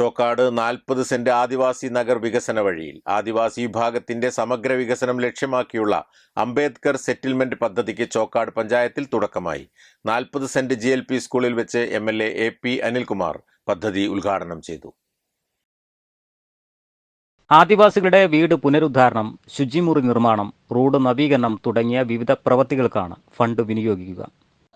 ചോക്കാട് നാൽപ്പത് സെന്റ് ആദിവാസി നഗർ വികസന വഴിയിൽ ആദിവാസി വിഭാഗത്തിന്റെ സമഗ്ര വികസനം ലക്ഷ്യമാക്കിയുള്ള അംബേദ്കർ സെറ്റിൽമെന്റ് പദ്ധതിക്ക് ചോക്കാട് പഞ്ചായത്തിൽ തുടക്കമായി. നാൽപ്പത് സെന്റ് ജി എൽ പി സ്കൂളിൽ വെച്ച് M L A P Anilkumar പദ്ധതി ഉദ്ഘാടനം ചെയ്തു. ആദിവാസികളുടെ വീട് പുനരുദ്ധാരണം ശുചിമുറി നിർമ്മാണം റോഡ് നവീകരണം തുടങ്ങിയ വിവിധ പ്രവൃത്തികൾക്കാണ് ഫണ്ട് വിനിയോഗിക്കുക.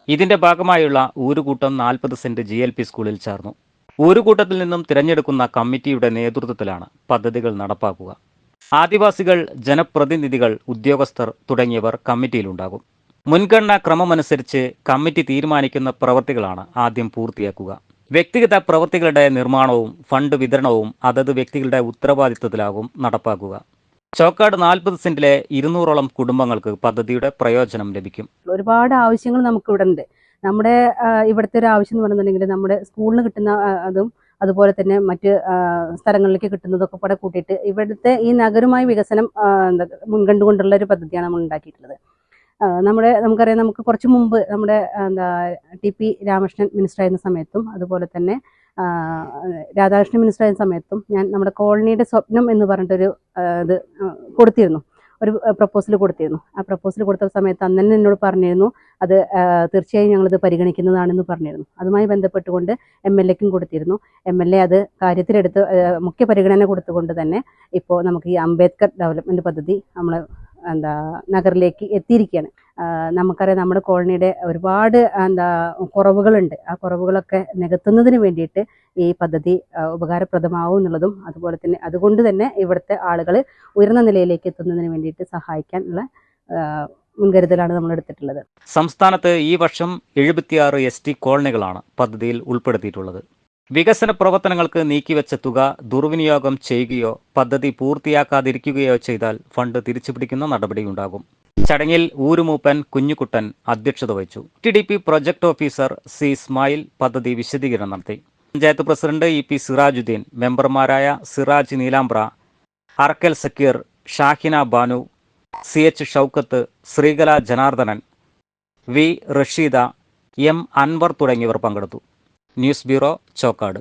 ഇതിന്റെ ഭാഗമായുള്ള ഊരുകൂട്ടം നാൽപ്പത് സെന്റ് ജി സ്കൂളിൽ ചേർന്നു. ഊരുകൂട്ടത്തിൽ നിന്നും തിരഞ്ഞെടുക്കുന്ന കമ്മിറ്റിയുടെ നേതൃത്വത്തിലാണ് പദ്ധതികൾ നടപ്പാക്കുക. ആദിവാസികൾ ജനപ്രതിനിധികൾ ഉദ്യോഗസ്ഥർ തുടങ്ങിയവർ കമ്മിറ്റിയിലുണ്ടാകും. മുൻഗണനാ ക്രമമനുസരിച്ച് കമ്മിറ്റി തീരുമാനിക്കുന്ന പ്രവൃത്തികളാണ് ആദ്യം പൂർത്തിയാക്കുക. വ്യക്തിഗത പ്രവൃത്തികളുടെ നിർമ്മാണവും ഫണ്ട് വിതരണവും അതത് വ്യക്തികളുടെ ഉത്തരവാദിത്വത്തിലാകും നടപ്പാക്കുക. ചോക്കാട് നാൽപ്പത് സെന്റിലെ ഇരുന്നൂറോളം കുടുംബങ്ങൾക്ക് പദ്ധതിയുടെ പ്രയോജനം ലഭിക്കും. ഒരുപാട് ആവശ്യങ്ങൾ നമുക്ക് ഇവിടെ ഉണ്ട് നമ്മുടെ ഇവിടുത്തെ ഒരു ആവശ്യം എന്ന് പറഞ്ഞിട്ടുണ്ടെങ്കിൽ നമ്മുടെ സ്കൂളിന് കിട്ടുന്ന അതും അതുപോലെ തന്നെ മറ്റ് സ്ഥലങ്ങളിലേക്ക് കിട്ടുന്നതൊക്കെ കൂടെ കൂട്ടിയിട്ട് ഇവിടുത്തെ ഈ നഗരമായി വികസനം മുൻകണ്ടുകൊണ്ടുള്ള ഒരു പദ്ധതിയാണ് നമ്മൾ ഉണ്ടാക്കിയിട്ടുള്ളത്. നമ്മുടെ നമുക്കറിയാം നമുക്ക് കുറച്ച് മുമ്പ് നമ്മുടെ എന്താ ടി പി രാമകൃഷ്ണൻ മിനിസ്റ്റർ ആയിരുന്ന സമയത്തും അതുപോലെ തന്നെ രാധാകൃഷ്ണൻ മിനിസ്റ്റർ ആയിരുന്ന സമയത്തും ഞാൻ നമ്മുടെ കോളനിയുടെ സ്വപ്നം എന്ന് പറഞ്ഞിട്ടൊരു ഇത് കൊടുത്തിരുന്നു. ഒരു പ്രപ്പോസൽ കൊടുത്തിരുന്നു. ആ പ്രപ്പോസൽ കൊടുത്ത സമയത്ത് അന്ന് എന്നോട് പറഞ്ഞിരുന്നു അത് തീർച്ചയായും ഞങ്ങളിത് പരിഗണിക്കുന്നതാണെന്ന് പറഞ്ഞിരുന്നു. അതുമായി ബന്ധപ്പെട്ടുകൊണ്ട് എം എൽ എക്കും കൊടുത്തിരുന്നു. എം എൽ എ അത് കാര്യത്തിലെടുത്ത് മുഖ്യ പരിഗണന കൊടുത്തുകൊണ്ട് തന്നെ ഇപ്പോൾ നമുക്ക് ഈ അംബേദ്കർ ഡെവലപ്മെന്റ് പദ്ധതി നമ്മൾ എന്താ നഗറിലേക്ക് എത്തിയിരിക്കുകയാണ്. നമുക്കറിയാം നമ്മുടെ കോളനിയുടെ ഒരുപാട് എന്താ കുറവുകളുണ്ട്. ആ കുറവുകളൊക്കെ നികത്തുന്നതിന് വേണ്ടിയിട്ട് ഈ പദ്ധതി ഉപകാരപ്രദമാവും എന്നുള്ളതും അതുപോലെ തന്നെ അതുകൊണ്ട് തന്നെ ഇവിടുത്തെ ആളുകൾ ഉയർന്ന നിലയിലേക്ക് എത്തുന്നതിന് വേണ്ടിയിട്ട് സഹായിക്കാനുള്ള മുൻകരുതലാണ് നമ്മൾ എടുത്തിട്ടുള്ളത് സംസ്ഥാനത്ത് ഈ വർഷം എഴുപത്തിയാറ് എസ് ടി കോളനികളാണ് പദ്ധതിയിൽ ഉൾപ്പെടുത്തിയിട്ടുള്ളത്. വികസന പ്രവർത്തനങ്ങൾക്ക് നീക്കിവെച്ച തുക ദുർവിനിയോഗം ചെയ്യുകയോ പദ്ധതി പൂർത്തിയാക്കാതിരിക്കുകയോ ചെയ്താൽ ഫണ്ട് തിരിച്ചുപിടിക്കുന്ന നടപടിയുണ്ടാകും. ചടങ്ങിൽ ഊരുമൂപ്പൻ കുഞ്ഞുകുട്ടൻ അധ്യക്ഷത വഹിച്ചു. T D P project officer C Ismail പദ്ധതി വിശദീകരണം നടത്തി. Panchayat president E P Sirajuddin മെമ്പർമാരായ Siraj Neelambra Arakkal Zakir Shahina Banu C H Shoukath Sreekala Janardanan V Rasheeda M Anwar തുടങ്ങിയവർ പങ്കെടുത്തു. News bureau Chokkad.